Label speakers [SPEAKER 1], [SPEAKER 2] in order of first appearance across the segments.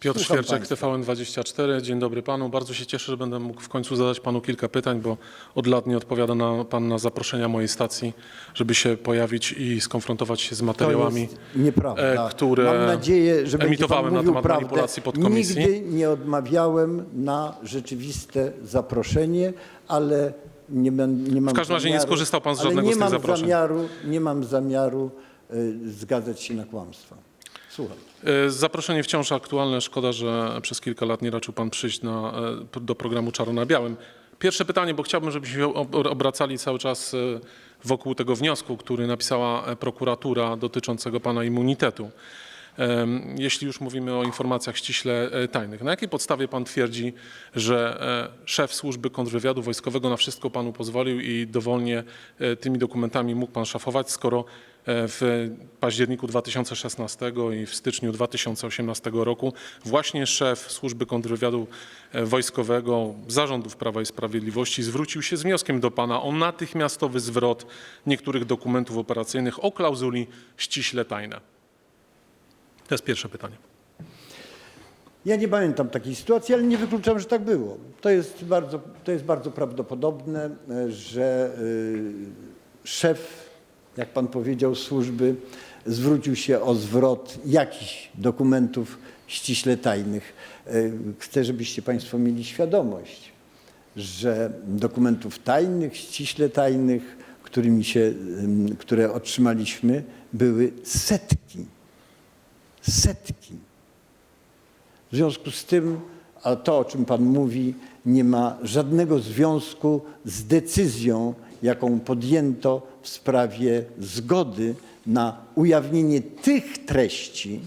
[SPEAKER 1] Piotr
[SPEAKER 2] Słucham
[SPEAKER 1] Świerczek,
[SPEAKER 2] państwa.
[SPEAKER 1] TVN24. Dzień dobry panu. Bardzo się cieszę, że będę mógł w końcu zadać panu kilka pytań, bo od lat nie odpowiada na, pan na zaproszenia mojej stacji, żeby się pojawić i skonfrontować się z materiałami.
[SPEAKER 2] nieprawda.
[SPEAKER 1] e, które
[SPEAKER 2] Mam nadzieję, że
[SPEAKER 1] emitowałem na temat
[SPEAKER 2] prawdę.
[SPEAKER 1] manipulacji podkomisji.
[SPEAKER 2] Nigdy nie odmawiałem na rzeczywiste zaproszenie, ale nie, nie mam
[SPEAKER 1] W każdym razie nie skorzystał pan z żadnego
[SPEAKER 2] nie
[SPEAKER 1] z tych
[SPEAKER 2] mam
[SPEAKER 1] zaproszeń.
[SPEAKER 2] Zamiaru, nie mam zamiaru y, zgadzać się na kłamstwa. Słucham.
[SPEAKER 1] E, Zaproszenie wciąż aktualne. Szkoda, że przez kilka lat nie raczył pan przyjść na, e, do programu Czaro na Białym. Pierwsze pytanie, bo chciałbym, żebyśmy ob- obracali cały czas e, wokół tego wniosku, który napisała prokuratura dotyczącego pana immunitetu. Jeśli już mówimy o informacjach ściśle tajnych, na jakiej podstawie pan twierdzi, że szef służby kontrwywiadu wojskowego na wszystko panu pozwolił i dowolnie tymi dokumentami mógł pan szafować, skoro w październiku 2016 i w styczniu 2018 roku właśnie szef służby kontrwywiadu e, wojskowego zarządów Prawa i Sprawiedliwości zwrócił się z wnioskiem do pana o natychmiastowy zwrot niektórych dokumentów operacyjnych o klauzuli ściśle tajne. To jest pierwsze pytanie.
[SPEAKER 2] Ja nie pamiętam takiej sytuacji, ale nie wykluczam, że tak było. To jest bardzo, to jest bardzo prawdopodobne, e, że szef, jak pan powiedział, służby zwrócił się o zwrot jakichś dokumentów ściśle tajnych. E, Chcę, żebyście państwo mieli świadomość, że dokumentów tajnych, ściśle tajnych, którymi się, które otrzymaliśmy, były setki. Setki. W związku z tym, a to o czym Pan mówi, nie ma żadnego związku z decyzją, jaką podjęto w sprawie zgody na ujawnienie tych treści,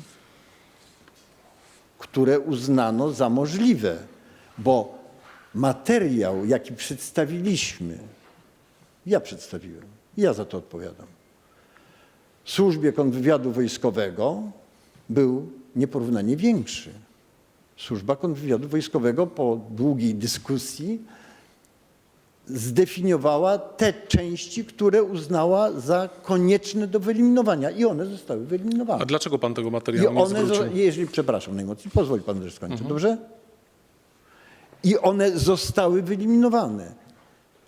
[SPEAKER 2] które uznano za możliwe, bo materiał, jaki przedstawiliśmy, ja przedstawiłem, ja za to odpowiadam, służbie kontrwywiadu wojskowego był nieporównanie większy. Służba kontrwywiadu wojskowego po długiej dyskusji zdefiniowała te części, które uznała za konieczne do wyeliminowania i one zostały wyeliminowane.
[SPEAKER 1] A dlaczego pan tego
[SPEAKER 2] I
[SPEAKER 1] materiału nie
[SPEAKER 2] one,
[SPEAKER 1] zwrócił?
[SPEAKER 2] zo- jeżeli, przepraszam najmocniej, pozwoli pan, że skończę, dobrze? I one zostały wyeliminowane.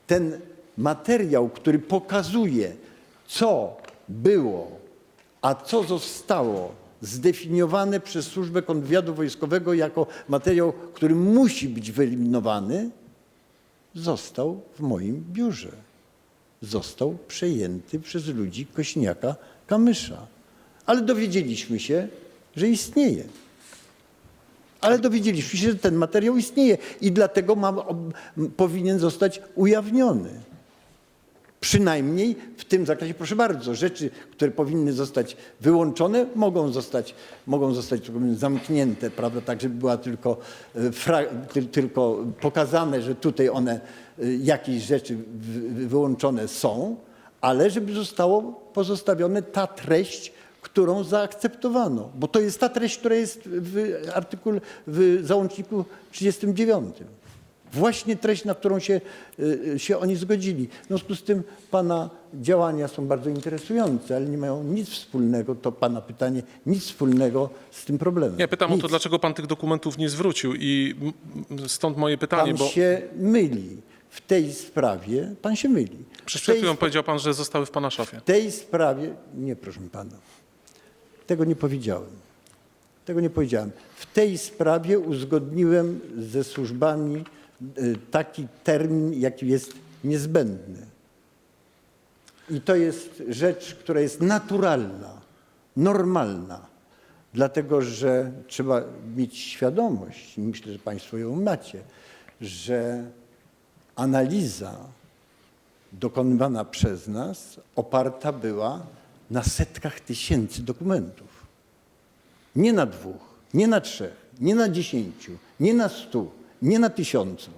[SPEAKER 2] Ten materiał, który pokazuje, co było, a co zostało zdefiniowane przez Służbę Kontrwywiadu Wojskowego jako materiał, który musi być wyeliminowany, został w moim biurze. Został przejęty przez ludzi Kośniaka Kamysza. Ale dowiedzieliśmy się, że istnieje. Ale dowiedzieliśmy się, że ten materiał istnieje i dlatego ma, powinien zostać ujawniony. Przynajmniej w tym zakresie, proszę bardzo, rzeczy, które powinny zostać wyłączone, mogą zostać, mogą zostać zamknięte, prawda, tak, żeby była tylko, e, tylko pokazane, że tutaj one, e, jakieś rzeczy wy- wyłączone są, ale żeby zostało pozostawione ta treść, którą zaakceptowano, bo to jest ta treść, która jest w artykule, w załączniku 39. Właśnie treść, na którą się, y, się oni zgodzili. W związku z tym pana działania są bardzo interesujące, ale nie mają nic wspólnego, to pana pytanie, nic wspólnego z tym problemem.
[SPEAKER 1] Nie, pytam o
[SPEAKER 2] nic.
[SPEAKER 1] to, dlaczego pan tych dokumentów nie zwrócił i stąd moje pytanie,
[SPEAKER 2] Pan
[SPEAKER 1] bo
[SPEAKER 2] się myli. W tej sprawie pan się myli.
[SPEAKER 1] przed chwilą powiedział pan, że zostały w pana szafie.
[SPEAKER 2] W tej sprawie, nie proszę pana, tego nie powiedziałem. Tego nie powiedziałem. W tej sprawie uzgodniłem ze służbami y, taki termin, jaki jest niezbędny. I to jest rzecz, która jest naturalna, normalna, dlatego że trzeba mieć świadomość, i myślę, że Państwo ją macie, że analiza dokonywana przez nas oparta była na setkach tysięcy dokumentów. Nie na dwóch, nie na trzech, nie na dziesięciu, nie na stu, nie na tysiącu.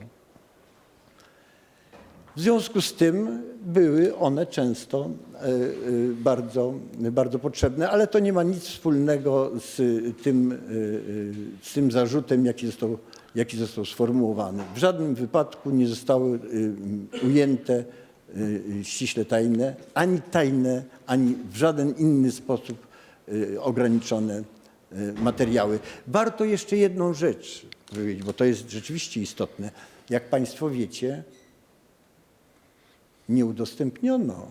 [SPEAKER 2] W związku z tym były one często e, e, bardzo, bardzo potrzebne, ale to nie ma nic wspólnego z tym, e, z tym zarzutem, jaki został, jaki został sformułowany. W żadnym wypadku nie zostały ujęte ściśle tajne, ani tajne, ani w żaden inny sposób ograniczone materiały. Warto jeszcze jedną rzecz powiedzieć, bo to jest rzeczywiście istotne. Jak Państwo wiecie, nie udostępniono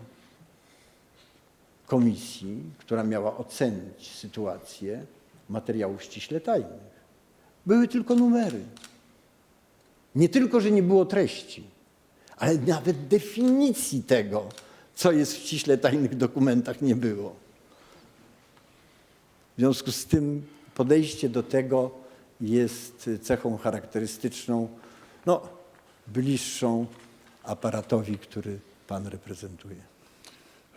[SPEAKER 2] komisji, która miała ocenić sytuację materiałów ściśle tajnych. Były tylko numery. Nie tylko, że nie było treści, ale nawet definicji tego, co jest w ściśle tajnych dokumentach, nie było. W związku z tym podejście do tego jest cechą charakterystyczną, no, bliższą aparatowi, który Pan reprezentuje.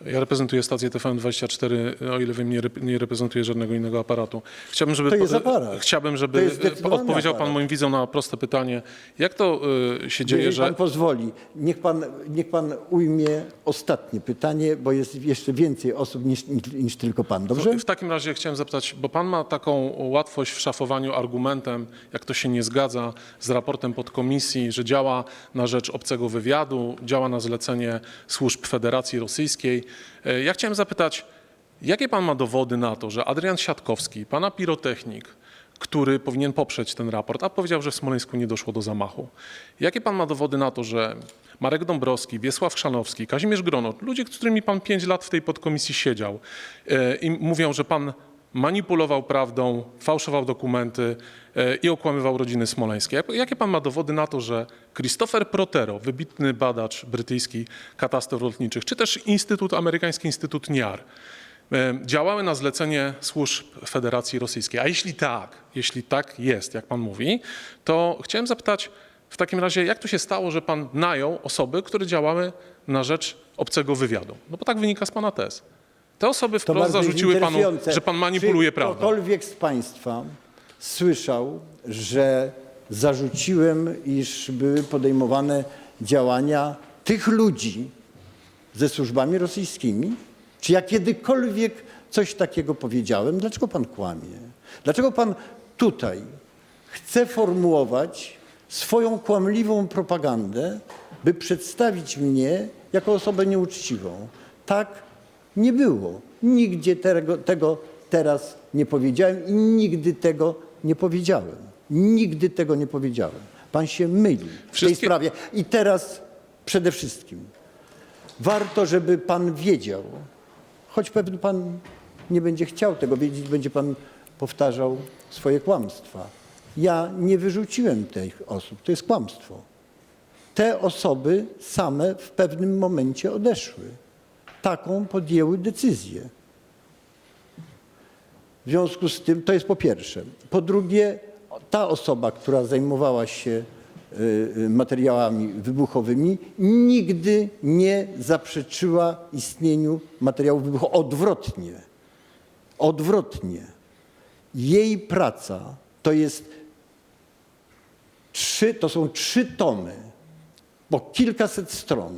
[SPEAKER 1] Ja reprezentuję stację TVN24, o ile wiem, nie, rep- nie reprezentuję żadnego innego aparatu. Chciałbym, żeby,
[SPEAKER 2] To jest aparat.
[SPEAKER 1] Chciałbym,
[SPEAKER 2] To
[SPEAKER 1] żeby
[SPEAKER 2] jest
[SPEAKER 1] odpowiedział Pan
[SPEAKER 2] aparat.
[SPEAKER 1] moim widzom na proste pytanie. Jak to y, się dzieje,
[SPEAKER 2] Jeżeli
[SPEAKER 1] że
[SPEAKER 2] pan pozwoli, niech pan, niech pan ujmie ostatnie pytanie, bo jest jeszcze więcej osób niż, niż tylko pan. Dobrze?
[SPEAKER 1] W takim razie chciałem zapytać, bo pan ma taką łatwość w szafowaniu argumentem, jak to się nie zgadza z raportem podkomisji, że działa na rzecz obcego wywiadu, działa na zlecenie służb Federacji Rosyjskiej. E, Ja chciałem zapytać, jakie pan ma dowody na to, że Adrian Siatkowski, pana pirotechnik, który powinien poprzeć ten raport, a powiedział, że w Smoleńsku nie doszło do zamachu. Jakie pan ma dowody na to, że Marek Dąbrowski, Wiesław Chrzanowski, Kazimierz Grono, ludzie, z którymi pan pięć lat w tej podkomisji siedział e, i mówią, że pan manipulował prawdą, fałszował dokumenty e, i okłamywał rodziny smoleńskie. Jak- Jakie pan ma dowody na to, że Christopher Protero, wybitny badacz brytyjski katastrof lotniczych, czy też Instytut, amerykański Instytut NIAR, e, działały na zlecenie służb Federacji Rosyjskiej. A jeśli tak, jeśli tak jest, jak pan mówi, to chciałem zapytać w takim razie, jak to się stało, że pan najął osoby, które działały na rzecz obcego wywiadu? No bo tak wynika z pana tez. Te osoby wprost zarzuciły panu, że pan manipuluje
[SPEAKER 2] Czy
[SPEAKER 1] prawdą.
[SPEAKER 2] ktokolwiek z Państwa słyszał, że zarzuciłem, iż były podejmowane działania tych ludzi ze służbami rosyjskimi? Czy ja kiedykolwiek coś takiego powiedziałem? Dlaczego Pan kłamie? Dlaczego Pan tutaj chce formułować swoją kłamliwą propagandę, by przedstawić mnie jako osobę nieuczciwą? Tak nie było. Nigdzie tego, tego teraz nie powiedziałem i nigdy tego nie powiedziałem. Nigdy tego nie powiedziałem. Pan się myli w tej
[SPEAKER 1] Wszystkie-
[SPEAKER 2] sprawie. I teraz przede wszystkim warto, żeby pan wiedział, choć pewnie pan nie będzie chciał tego wiedzieć, będzie pan powtarzał swoje kłamstwa. Ja nie wyrzuciłem tych osób, to jest kłamstwo. Te osoby same w pewnym momencie odeszły. Taką podjęły decyzję. W związku z tym, to jest po pierwsze. Po drugie, ta osoba, która zajmowała się y, y, materiałami wybuchowymi, nigdy nie zaprzeczyła istnieniu materiałów wybuchowych. Odwrotnie. Odwrotnie. Jej praca to jest trzy, to są trzy tomy po kilkaset stron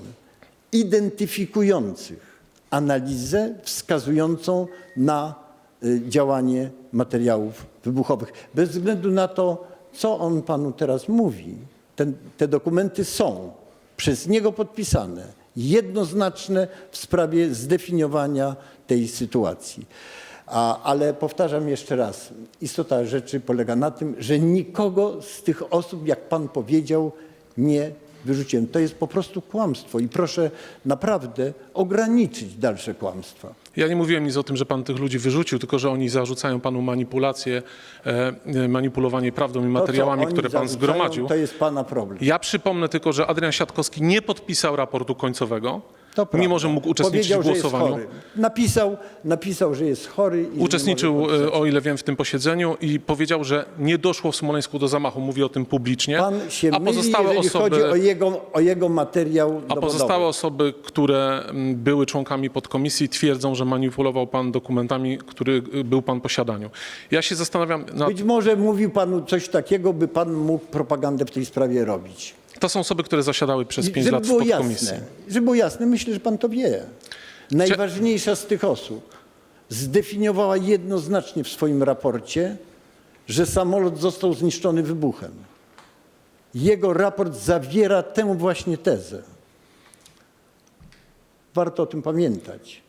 [SPEAKER 2] identyfikujących analizę wskazującą na y, działanie materiałów wybuchowych. Bez względu na to, co on panu teraz mówi, ten, te dokumenty są przez niego podpisane, jednoznaczne w sprawie zdefiniowania tej sytuacji. A, ale powtarzam jeszcze raz, istota rzeczy polega na tym, że nikogo z tych osób, jak pan powiedział, nie wyrzuciłem. To jest po prostu kłamstwo i proszę naprawdę ograniczyć dalsze kłamstwa.
[SPEAKER 1] Ja nie mówiłem nic o tym, że pan tych ludzi wyrzucił, tylko że oni zarzucają panu manipulację, e, e, manipulowanie prawdą i
[SPEAKER 2] To, co
[SPEAKER 1] materiałami,
[SPEAKER 2] oni
[SPEAKER 1] które pan
[SPEAKER 2] zarzucają,
[SPEAKER 1] zgromadził.
[SPEAKER 2] To jest pana problem.
[SPEAKER 1] Ja przypomnę tylko, że Adrian Siatkowski nie podpisał raportu końcowego. Mimo że mógł uczestniczyć
[SPEAKER 2] Powiedział,
[SPEAKER 1] w
[SPEAKER 2] że jest
[SPEAKER 1] głosowaniu.
[SPEAKER 2] chory. Napisał, napisał, że jest chory. I że nie
[SPEAKER 1] Uczestniczył,
[SPEAKER 2] może
[SPEAKER 1] e,
[SPEAKER 2] podpisać.
[SPEAKER 1] o ile wiem, w tym posiedzeniu i powiedział, że nie doszło w Smoleńsku do zamachu. Mówi o tym publicznie.
[SPEAKER 2] Pan się
[SPEAKER 1] a
[SPEAKER 2] myli,
[SPEAKER 1] pozostałe
[SPEAKER 2] jeżeli
[SPEAKER 1] osoby,
[SPEAKER 2] chodzi o jego, o jego materiał
[SPEAKER 1] a
[SPEAKER 2] dowodowy.
[SPEAKER 1] pozostałe osoby, które mm, były członkami podkomisji, twierdzą, że manipulował pan dokumentami, który y, był pan w posiadaniu. Ja się zastanawiam, nad,
[SPEAKER 2] Być może mówił panu coś takiego, by pan mógł propagandę w tej sprawie robić.
[SPEAKER 1] To są osoby, które zasiadały przez pięć lat w
[SPEAKER 2] było
[SPEAKER 1] podkomisji.
[SPEAKER 2] jasne, żeby było jasne, myślę, że pan to wie. Najważniejsza z tych osób zdefiniowała jednoznacznie w swoim raporcie, że samolot został zniszczony wybuchem. Jego raport zawiera tę właśnie tezę. Warto o tym pamiętać,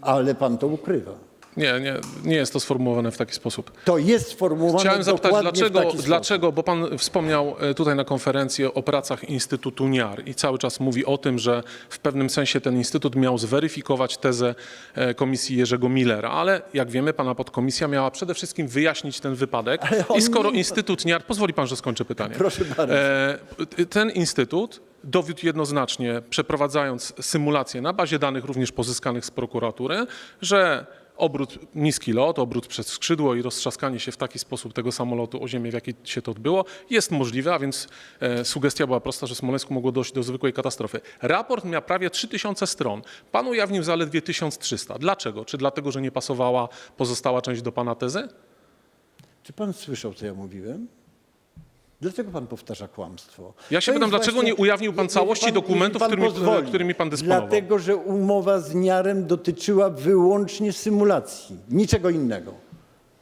[SPEAKER 2] ale pan to ukrywa.
[SPEAKER 1] Nie, nie, nie jest to sformułowane w taki sposób.
[SPEAKER 2] To jest sformułowane
[SPEAKER 1] Chciałem zapytać,
[SPEAKER 2] dokładnie w
[SPEAKER 1] dlaczego,
[SPEAKER 2] taki sposób.
[SPEAKER 1] dlaczego, bo pan wspomniał e, tutaj na konferencji o pracach Instytutu NIAR i cały czas mówi o tym, że w pewnym sensie ten instytut miał zweryfikować tezę e, komisji Jerzego Millera, ale jak wiemy, pana podkomisja miała przede wszystkim wyjaśnić ten wypadek
[SPEAKER 2] Ale on
[SPEAKER 1] i skoro
[SPEAKER 2] nie-
[SPEAKER 1] Instytut NIAR, pozwoli pan, że skończę pytanie.
[SPEAKER 2] Proszę bardzo.
[SPEAKER 1] E, ten instytut dowiódł jednoznacznie, przeprowadzając symulację na bazie danych również pozyskanych z prokuratury, że obrót, niski lot, obrót przez skrzydło i roztrzaskanie się w taki sposób tego samolotu o ziemię, w jaki się to odbyło, jest możliwe, a więc e, sugestia była prosta, że w Smoleńsku mogło dojść do zwykłej katastrofy. Raport miał prawie 3000 stron. Pan ujawnił zaledwie 1300. Dlaczego? Czy dlatego, że nie pasowała pozostała część do pana tezy?
[SPEAKER 2] Czy pan słyszał, co ja mówiłem? Dlaczego pan powtarza kłamstwo?
[SPEAKER 1] Ja się
[SPEAKER 2] To
[SPEAKER 1] pytam,
[SPEAKER 2] jest
[SPEAKER 1] dlaczego nie ujawnił pan całości dokumentów, którymi-
[SPEAKER 2] pozwoli.
[SPEAKER 1] którymi pan dysponował?
[SPEAKER 2] Dlatego, że umowa z Niarem dotyczyła wyłącznie symulacji, niczego innego.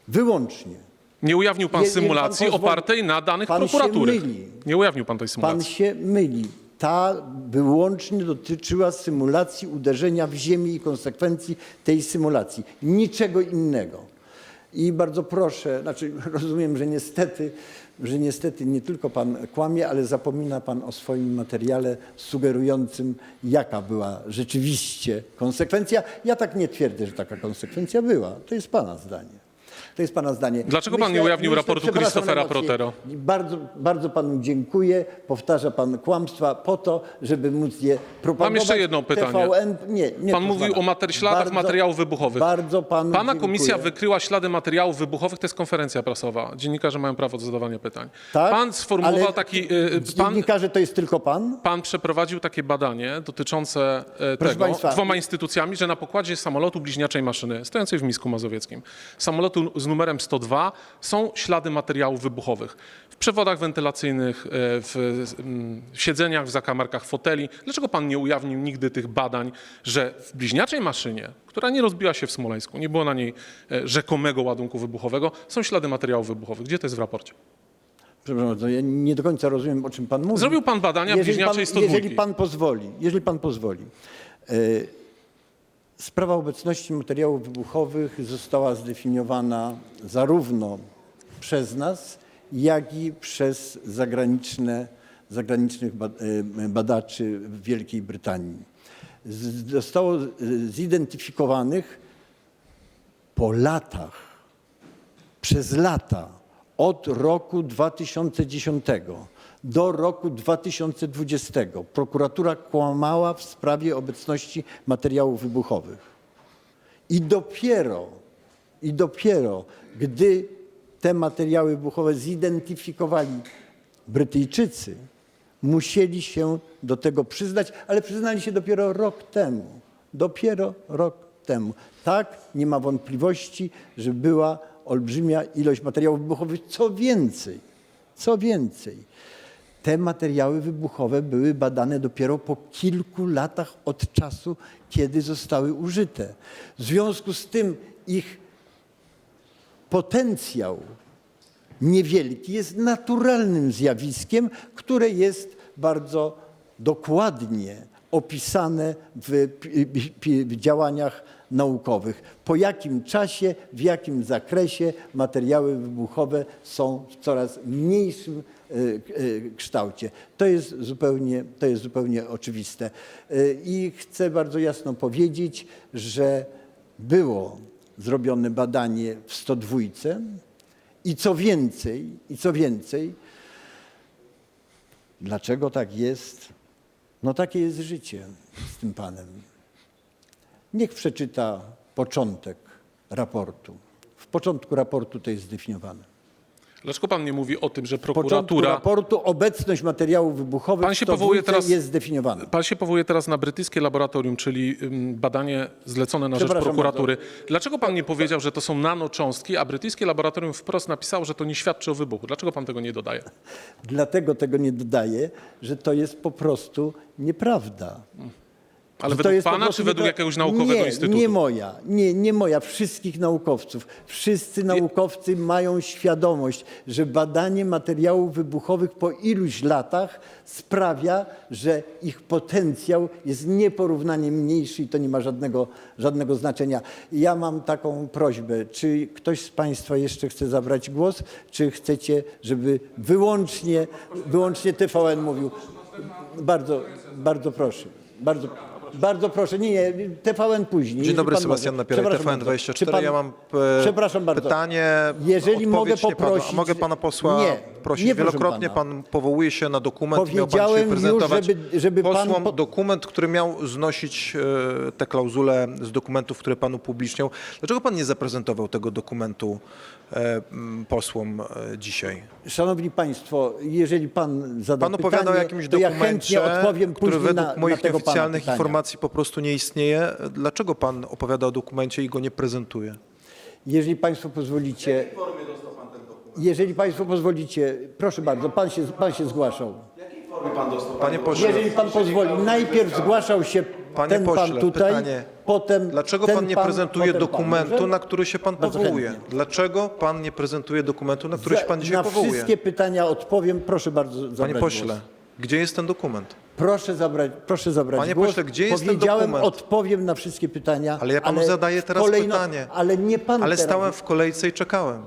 [SPEAKER 2] Wyłącznie.
[SPEAKER 1] Nie ujawnił pan
[SPEAKER 2] Je- pan
[SPEAKER 1] symulacji
[SPEAKER 2] pozwoli-
[SPEAKER 1] opartej na danych
[SPEAKER 2] pan się
[SPEAKER 1] prokuratury.
[SPEAKER 2] myli.
[SPEAKER 1] Nie ujawnił pan tej
[SPEAKER 2] Pan
[SPEAKER 1] symulacji.
[SPEAKER 2] się myli. Ta wyłącznie dotyczyła symulacji uderzenia w ziemię i konsekwencji tej symulacji. Niczego innego. I bardzo proszę, znaczy rozumiem, że niestety, że niestety nie tylko pan kłamie, ale zapomina pan o swoim materiale sugerującym, jaka była rzeczywiście konsekwencja. Ja tak nie twierdzę, że taka konsekwencja była. To jest pana zdanie. To jest pana zdanie.
[SPEAKER 1] Dlaczego pan nie ujawnił raportu Christophera Protero?
[SPEAKER 2] Bardzo, bardzo panu dziękuję. Powtarza pan kłamstwa po to, żeby móc je propagować.
[SPEAKER 1] Mam jeszcze jedno pytanie.
[SPEAKER 2] TVN, nie, nie
[SPEAKER 1] Pan mówił o mater- śladach
[SPEAKER 2] Bardzo-
[SPEAKER 1] materiałów wybuchowych.
[SPEAKER 2] Bardzo panu
[SPEAKER 1] Pana
[SPEAKER 2] dziękuję.
[SPEAKER 1] komisja wykryła ślady materiałów wybuchowych, to jest konferencja prasowa. Dziennikarze mają prawo do zadawania pytań.
[SPEAKER 2] Tak?
[SPEAKER 1] Pan sformułował
[SPEAKER 2] Ale
[SPEAKER 1] taki. y, Pan,
[SPEAKER 2] Dziennikarze to jest tylko pan?
[SPEAKER 1] pan przeprowadził takie badanie dotyczące e,
[SPEAKER 2] Proszę
[SPEAKER 1] tego
[SPEAKER 2] państwa.
[SPEAKER 1] dwoma instytucjami, że na pokładzie samolotu bliźniaczej maszyny stojącej w Misku Mazowieckim, samolotu z numerem 102 są ślady materiałów wybuchowych. W przewodach wentylacyjnych, e, w siedzeniach, w zakamarkach foteli. Dlaczego pan nie ujawnił nigdy tych badań, że w bliźniaczej maszynie, która nie rozbiła się w Smoleńsku, nie było na niej e, rzekomego ładunku wybuchowego, są ślady materiałów wybuchowych? Gdzie to jest w raporcie?
[SPEAKER 2] Przepraszam bardzo, ja nie do końca rozumiem, o czym pan mówi.
[SPEAKER 1] Zrobił pan badania
[SPEAKER 2] jeżeli pan,
[SPEAKER 1] bliźniaczej 102.
[SPEAKER 2] jeżeli pan pozwoli, jeżeli pan pozwoli. E, sprawa obecności materiałów wybuchowych została zdefiniowana zarówno przez nas, jak i przez zagraniczne, zagranicznych e, badaczy w Wielkiej Brytanii. Zostało e, zidentyfikowanych po latach przez lata od roku 2010 do roku 2020 prokuratura kłamała w sprawie obecności materiałów wybuchowych. I dopiero, i dopiero, gdy te materiały wybuchowe zidentyfikowali Brytyjczycy, musieli się do tego przyznać, ale przyznali się dopiero rok temu. Dopiero rok temu. Tak, nie ma wątpliwości, że była olbrzymia ilość materiałów wybuchowych. Co więcej, co więcej, te materiały wybuchowe były badane dopiero po kilku latach od czasu, kiedy zostały użyte. W związku z tym ich potencjał niewielki jest naturalnym zjawiskiem, które jest bardzo dokładnie opisane w, w działaniach naukowych. Po jakim czasie, w jakim zakresie materiały wybuchowe są w coraz mniejszym e, e, kształcie. To jest zupełnie, to jest zupełnie oczywiste. E, I chcę bardzo jasno powiedzieć, że było zrobione badanie w 102 i co więcej, i co więcej, dlaczego tak jest? No takie jest życie z tym panem. Niech przeczyta początek raportu. W początku raportu to jest zdefiniowane.
[SPEAKER 1] Dlaczego pan nie mówi o tym, że
[SPEAKER 2] W początku
[SPEAKER 1] prokuratura.
[SPEAKER 2] raportu obecność materiałów wybuchowych
[SPEAKER 1] Pan się
[SPEAKER 2] w 102
[SPEAKER 1] powołuje teraz-
[SPEAKER 2] jest zdefiniowana.
[SPEAKER 1] Pan się powołuje teraz na brytyjskie laboratorium, czyli ym, badanie zlecone na rzecz
[SPEAKER 2] Przepraszam
[SPEAKER 1] prokuratury. Dlaczego pan nie powiedział, że to są nanocząstki, a brytyjskie laboratorium wprost napisało, że to nie świadczy o wybuchu? Dlaczego pan tego nie dodaje?
[SPEAKER 2] Dlatego tego nie dodaję, że to jest po prostu nieprawda.
[SPEAKER 1] Ale według pana, czy według jakiegoś naukowego
[SPEAKER 2] nie,
[SPEAKER 1] instytutu?
[SPEAKER 2] Nie moja, nie, nie moja, wszystkich naukowców. Wszyscy naukowcy mają świadomość, że badanie materiałów wybuchowych po iluś latach sprawia, że ich potencjał jest nieporównanie mniejszy i to nie ma żadnego, żadnego znaczenia. Ja mam taką prośbę, czy ktoś z Państwa jeszcze chce zabrać głos, czy chcecie, żeby wyłącznie, wyłącznie TVN mówił? Bardzo, bardzo proszę. Bardzo, bardzo proszę. Nie, nie, TVN później.
[SPEAKER 3] Dzień dobry, Sebastian. Napieraj,
[SPEAKER 2] Przepraszam
[SPEAKER 3] TVN
[SPEAKER 2] bardzo.
[SPEAKER 3] 24.
[SPEAKER 2] Czy pan-
[SPEAKER 3] ja mam e,
[SPEAKER 2] Przepraszam bardzo.
[SPEAKER 3] pytanie,
[SPEAKER 2] Jeżeli mogę
[SPEAKER 3] odpowiedź nie padła.
[SPEAKER 2] poprosić-
[SPEAKER 3] A mogę pana posła
[SPEAKER 2] Nie,
[SPEAKER 3] prosić?
[SPEAKER 2] nie, proszę
[SPEAKER 3] Wielokrotnie
[SPEAKER 2] pana.
[SPEAKER 3] pan powołuje się na dokument, miał pan
[SPEAKER 2] Powiedziałem
[SPEAKER 3] dzisiaj
[SPEAKER 2] już,
[SPEAKER 3] prezentować
[SPEAKER 2] żeby- żeby pan
[SPEAKER 3] posłom
[SPEAKER 2] po-
[SPEAKER 3] dokument, który miał znosić e, te klauzule z dokumentów, które pan upubliczniał. Dlaczego pan nie zaprezentował tego dokumentu e, m, posłom e, dzisiaj?
[SPEAKER 2] Szanowni Państwo, jeżeli Pan zada
[SPEAKER 3] Pan opowiadał
[SPEAKER 2] pytanie,
[SPEAKER 3] o jakimś
[SPEAKER 2] to ja
[SPEAKER 3] dokumencie,
[SPEAKER 2] chętnie odpowiem
[SPEAKER 3] który
[SPEAKER 2] później
[SPEAKER 3] według
[SPEAKER 2] na,
[SPEAKER 3] moich
[SPEAKER 2] na tego pana
[SPEAKER 3] nieoficjalnych
[SPEAKER 2] pytania.
[SPEAKER 3] informacji po prostu nie istnieje. Dlaczego pan opowiada o dokumencie i go nie prezentuje?
[SPEAKER 2] Jeżeli Państwo pozwolicie... Jeżeli Państwo pozwolicie, proszę bardzo, Pan się, pan się zgłaszał.
[SPEAKER 3] Panie pośle,
[SPEAKER 2] Jeżeli Pan pozwoli, najpierw zgłaszał się
[SPEAKER 3] Panie
[SPEAKER 2] ten
[SPEAKER 3] pośle,
[SPEAKER 2] Pan tutaj,
[SPEAKER 3] pytanie.
[SPEAKER 2] potem
[SPEAKER 3] Dlaczego
[SPEAKER 2] ten
[SPEAKER 3] pan nie prezentuje
[SPEAKER 2] potem pan.
[SPEAKER 3] dokumentu,
[SPEAKER 2] Dobrze?
[SPEAKER 3] na który się pan
[SPEAKER 2] Bardzo
[SPEAKER 3] powołuje?
[SPEAKER 2] chętnie.
[SPEAKER 3] Dlaczego pan nie prezentuje dokumentu, na który się pan dzisiaj
[SPEAKER 2] Na
[SPEAKER 3] powołuje?
[SPEAKER 2] wszystkie pytania odpowiem. Proszę bardzo zabrać
[SPEAKER 3] Panie pośle,
[SPEAKER 2] głos.
[SPEAKER 3] gdzie jest ten dokument?
[SPEAKER 2] Proszę zabrać, proszę zabrać
[SPEAKER 3] Panie
[SPEAKER 2] głos.
[SPEAKER 3] pośle, gdzie jest ten
[SPEAKER 2] Powiedziałem,
[SPEAKER 3] dokument?
[SPEAKER 2] odpowiem na wszystkie pytania.
[SPEAKER 3] Ale ja panu zadaję teraz pytanie.
[SPEAKER 2] Ale nie pan
[SPEAKER 3] Ale
[SPEAKER 2] teraz.
[SPEAKER 3] stałem w kolejce i czekałem.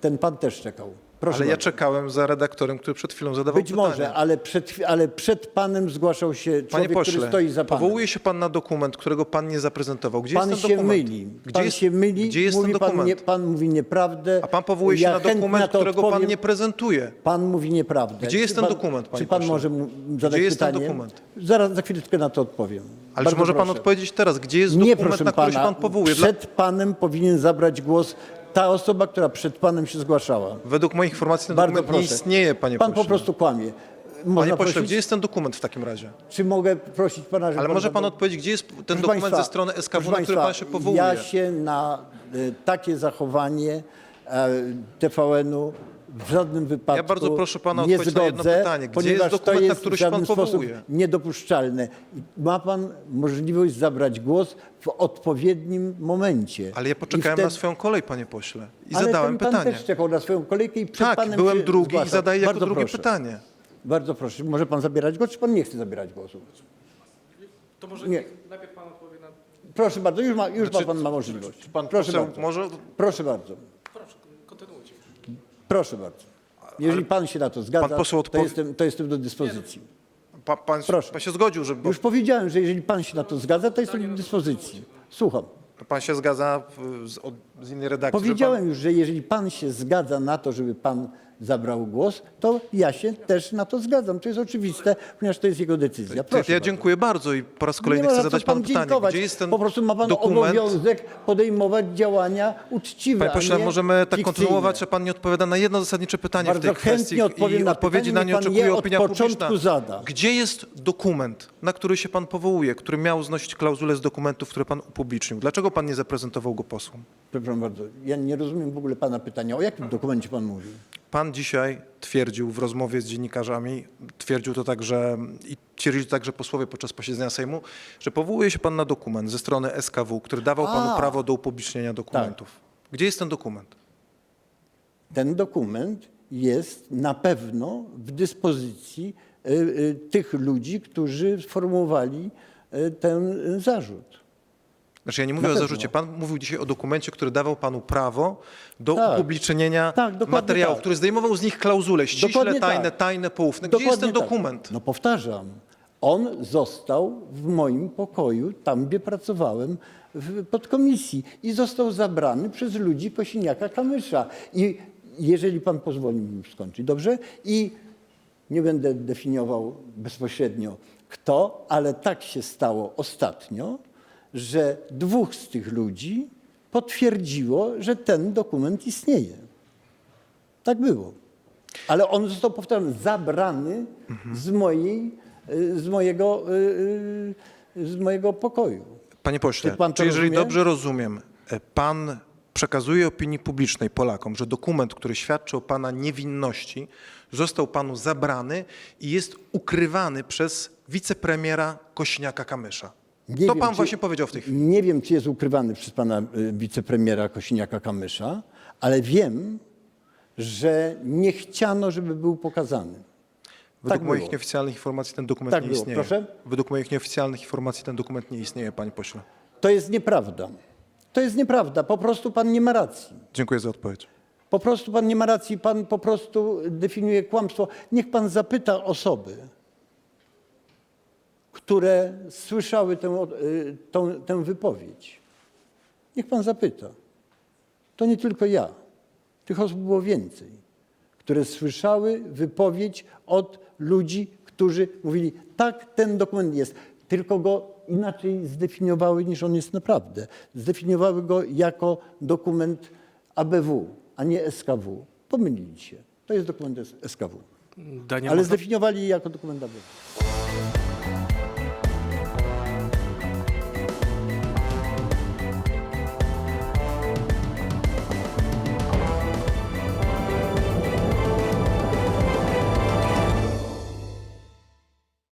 [SPEAKER 2] Ten pan też czekał. Proszę
[SPEAKER 3] Ale ja
[SPEAKER 2] bardzo.
[SPEAKER 3] czekałem za redaktorem, który przed chwilą zadawał
[SPEAKER 2] Być
[SPEAKER 3] pytanie.
[SPEAKER 2] może, ale przed, ale przed panem zgłaszał się człowiek, który stoi za panem.
[SPEAKER 3] powołuje się pan na dokument, którego pan nie zaprezentował. Gdzie
[SPEAKER 2] Pan
[SPEAKER 3] jest ten
[SPEAKER 2] się
[SPEAKER 3] dokument?
[SPEAKER 2] myli.
[SPEAKER 3] Gdzie
[SPEAKER 2] Pan
[SPEAKER 3] jest,
[SPEAKER 2] się myli.
[SPEAKER 3] Gdzie jest
[SPEAKER 2] mówi
[SPEAKER 3] ten
[SPEAKER 2] pan,
[SPEAKER 3] dokument?
[SPEAKER 2] nie, pan mówi nieprawdę.
[SPEAKER 3] A pan powołuje się
[SPEAKER 2] ja
[SPEAKER 3] na
[SPEAKER 2] chętnie
[SPEAKER 3] dokument,
[SPEAKER 2] to
[SPEAKER 3] którego pan
[SPEAKER 2] odpowiem.
[SPEAKER 3] nie prezentuje.
[SPEAKER 2] Pan mówi nieprawdę.
[SPEAKER 3] Gdzie jest
[SPEAKER 2] Czy
[SPEAKER 3] ten dokument, panie
[SPEAKER 2] Czy pan
[SPEAKER 3] pośle?
[SPEAKER 2] może mu zadać
[SPEAKER 3] Gdzie jest ten
[SPEAKER 2] pytanie?
[SPEAKER 3] dokument?
[SPEAKER 2] Zaraz, za chwileczkę na to odpowiem.
[SPEAKER 3] Ale
[SPEAKER 2] Bardzo
[SPEAKER 3] czy może pan
[SPEAKER 2] proszę.
[SPEAKER 3] odpowiedzieć teraz, gdzie jest
[SPEAKER 2] Nie,
[SPEAKER 3] dokument,
[SPEAKER 2] proszę
[SPEAKER 3] na który się pan powołuje? Dla...
[SPEAKER 2] Przed panem powinien zabrać głos ta osoba, która przed panem się zgłaszała.
[SPEAKER 3] Według moich informacji ten
[SPEAKER 2] Bardzo
[SPEAKER 3] dokument
[SPEAKER 2] proszę.
[SPEAKER 3] nie istnieje, panie
[SPEAKER 2] Pan
[SPEAKER 3] pośle.
[SPEAKER 2] po prostu kłamie.
[SPEAKER 3] Panie
[SPEAKER 2] Można
[SPEAKER 3] pośle,
[SPEAKER 2] prosić,
[SPEAKER 3] gdzie jest ten dokument w takim razie?
[SPEAKER 2] Czy mogę prosić pana, żeby
[SPEAKER 3] Ale może pan odpowiedzieć, gdzie jest ten
[SPEAKER 2] Proszę
[SPEAKER 3] dokument
[SPEAKER 2] państwa,
[SPEAKER 3] ze strony SKW,
[SPEAKER 2] proszę
[SPEAKER 3] na który pan
[SPEAKER 2] państwa,
[SPEAKER 3] się powołuje?
[SPEAKER 2] Ja się na y, takie zachowanie e, TVN-u w żadnym wypadku
[SPEAKER 3] Ja bardzo proszę pana o
[SPEAKER 2] nie
[SPEAKER 3] odpowiedź na jedno
[SPEAKER 2] zgodzę,
[SPEAKER 3] pytanie. Gdzie
[SPEAKER 2] ponieważ
[SPEAKER 3] jest dokument,
[SPEAKER 2] to
[SPEAKER 3] na
[SPEAKER 2] jest
[SPEAKER 3] który
[SPEAKER 2] w
[SPEAKER 3] się pan
[SPEAKER 2] żaden sposób
[SPEAKER 3] powołuje?
[SPEAKER 2] niedopuszczalne. I Ma pan możliwość zabrać głos w odpowiednim momencie.
[SPEAKER 3] Ale ja
[SPEAKER 2] I
[SPEAKER 3] poczekałem
[SPEAKER 2] wtedy-
[SPEAKER 3] na swoją kolej, panie pośle. I
[SPEAKER 2] Ale
[SPEAKER 3] zadałem
[SPEAKER 2] ten pan
[SPEAKER 3] pytanie.
[SPEAKER 2] też czekał na swoją kolejkę i przed
[SPEAKER 3] Tak,
[SPEAKER 2] panem
[SPEAKER 3] byłem
[SPEAKER 2] się
[SPEAKER 3] drugi i
[SPEAKER 2] zgłaszał.
[SPEAKER 3] zadaję jako
[SPEAKER 2] Bardzo
[SPEAKER 3] drugie
[SPEAKER 2] proszę.
[SPEAKER 3] pytanie.
[SPEAKER 2] Bardzo proszę. Może pan zabierać głos, czy pan nie chce zabierać głosu?
[SPEAKER 1] To może
[SPEAKER 2] Nie.
[SPEAKER 1] najpierw pan odpowie na...
[SPEAKER 2] Proszę bardzo, już ma, już
[SPEAKER 3] Znaczy,
[SPEAKER 2] ma pan ma możliwość.
[SPEAKER 3] Pan
[SPEAKER 2] proszę
[SPEAKER 3] poseł
[SPEAKER 2] bardzo.
[SPEAKER 3] może...
[SPEAKER 2] Proszę bardzo.
[SPEAKER 1] Proszę,
[SPEAKER 2] bardzo. Jeżeli pan się na to zgadza,
[SPEAKER 3] Pan poseł
[SPEAKER 2] to,
[SPEAKER 3] odpowie-
[SPEAKER 2] jestem, to jestem do dyspozycji.
[SPEAKER 3] Pa, pan,
[SPEAKER 2] Proszę.
[SPEAKER 3] pan się zgodził, że... Bo
[SPEAKER 2] Już powiedziałem, że jeżeli pan się na to zgadza, to jestem do dyspozycji. Słucham.
[SPEAKER 3] pan się zgadza w- z, od, z innej redakcji.
[SPEAKER 2] Powiedziałem już, że jeżeli pan się zgadza na to, żeby pan zabrał głos, to ja się też na to zgadzam. To jest oczywiste, ponieważ to jest jego decyzja.
[SPEAKER 3] Pan,
[SPEAKER 2] Proszę
[SPEAKER 3] ja dziękuję bardzo i po raz
[SPEAKER 2] Nie
[SPEAKER 3] kolejny
[SPEAKER 2] ma
[SPEAKER 3] chcę
[SPEAKER 2] za co
[SPEAKER 3] zadać
[SPEAKER 2] pan
[SPEAKER 3] panu pytanie.
[SPEAKER 2] dziękować.
[SPEAKER 3] Gdzie jest ten
[SPEAKER 2] Po prostu ma pan
[SPEAKER 3] dokument?
[SPEAKER 2] obowiązek podejmować działania uczciwe,
[SPEAKER 3] Panie
[SPEAKER 2] a
[SPEAKER 3] pośle,
[SPEAKER 2] nie
[SPEAKER 3] możemy tak
[SPEAKER 2] fikcyjne.
[SPEAKER 3] kontynuować, a pan nie odpowiada na jedno zasadnicze pytanie
[SPEAKER 2] Bardzo
[SPEAKER 3] w tej kwestii
[SPEAKER 2] chętnie odpowiem
[SPEAKER 3] i
[SPEAKER 2] na
[SPEAKER 3] odpowiedzi
[SPEAKER 2] pytanie,
[SPEAKER 3] na
[SPEAKER 2] niech
[SPEAKER 3] nie
[SPEAKER 2] pan
[SPEAKER 3] oczekuje
[SPEAKER 2] je od
[SPEAKER 3] opinia
[SPEAKER 2] początku
[SPEAKER 3] publiczna.
[SPEAKER 2] zada.
[SPEAKER 3] Gdzie jest dokument, na który się pan powołuje, który miał znosić klauzulę z dokumentów, które pan upublicznił? Dlaczego pan nie zaprezentował go posłom?
[SPEAKER 2] Przepraszam bardzo, ja nie rozumiem w ogóle pana pytania. O jakim dokumencie pan mówi?
[SPEAKER 3] Pan dzisiaj twierdził w rozmowie z dziennikarzami, twierdził to także i twierdzili także posłowie podczas posiedzenia Sejmu, że powołuje się pan na dokument ze strony SKW, który dawał panu
[SPEAKER 2] A. Tak.
[SPEAKER 3] prawo do upublicznienia dokumentów. Gdzie jest ten dokument?
[SPEAKER 2] Ten dokument jest na pewno w dyspozycji y, y, tych ludzi, którzy sformułowali y, ten zarzut.
[SPEAKER 3] Znaczy ja nie mówię
[SPEAKER 2] Na
[SPEAKER 3] o
[SPEAKER 2] pewno.
[SPEAKER 3] zarzucie. Pan mówił dzisiaj o dokumencie, który dawał panu prawo do
[SPEAKER 2] Tak.
[SPEAKER 3] upublicznienia
[SPEAKER 2] Tak, dokładnie
[SPEAKER 3] materiałów,
[SPEAKER 2] tak.
[SPEAKER 3] który zdejmował z nich klauzule ściśle
[SPEAKER 2] Dokładnie
[SPEAKER 3] tajne,
[SPEAKER 2] tak.
[SPEAKER 3] tajne, poufne. Gdzie jest ten
[SPEAKER 2] Dokładnie tak.
[SPEAKER 3] dokument?
[SPEAKER 2] No powtarzam. On został w moim pokoju, tam gdzie pracowałem w podkomisji i został zabrany przez ludzi Kosiniaka-Kamysza. I jeżeli pan pozwoli mi skończyć, dobrze? I nie będę definiował bezpośrednio kto, ale tak się stało ostatnio, że dwóch z tych ludzi potwierdziło, że ten dokument istnieje. Tak było. Ale on został, powtarzam, zabrany z, mojej, y, z, mojego, y, y, z mojego pokoju.
[SPEAKER 3] Panie pośle,
[SPEAKER 2] Czy pan
[SPEAKER 3] czy jeżeli
[SPEAKER 2] rozumie?
[SPEAKER 3] dobrze rozumiem, e, pan przekazuje opinii publicznej Polakom, że dokument, który świadczy o pana niewinności, został panu zabrany i jest ukrywany przez wicepremiera Kośniaka-Kamysza.
[SPEAKER 2] Nie
[SPEAKER 3] To
[SPEAKER 2] wiem,
[SPEAKER 3] pan
[SPEAKER 2] czy-
[SPEAKER 3] właśnie powiedział w tej chwili.
[SPEAKER 2] Nie wiem, czy jest ukrywany przez pana y, wicepremiera Kosiniaka-Kamysza, ale wiem, że nie chciano, żeby był pokazany.
[SPEAKER 3] Według
[SPEAKER 2] Tak
[SPEAKER 3] moich
[SPEAKER 2] było.
[SPEAKER 3] nieoficjalnych informacji ten dokument
[SPEAKER 2] Tak
[SPEAKER 3] nie
[SPEAKER 2] było.
[SPEAKER 3] istnieje.
[SPEAKER 2] Proszę?
[SPEAKER 3] Według moich nieoficjalnych informacji ten dokument nie istnieje, panie pośle.
[SPEAKER 2] To jest nieprawda. To jest nieprawda. Po prostu pan nie ma racji.
[SPEAKER 3] Dziękuję za odpowiedź.
[SPEAKER 2] Po prostu pan nie ma racji, pan po prostu definiuje kłamstwo. Niech pan zapyta osoby, które słyszały tę, y, tą, tę wypowiedź. Niech pan zapyta. To nie tylko ja. Tych osób było więcej, które słyszały wypowiedź od ludzi, którzy mówili, tak, ten dokument jest, tylko go inaczej zdefiniowały niż on jest naprawdę. Zdefiniowały go jako dokument ABW, a nie SKW. Pomylili się. To jest dokument SKW.
[SPEAKER 1] Danie
[SPEAKER 2] Ale zdefiniowali je jako dokument ABW.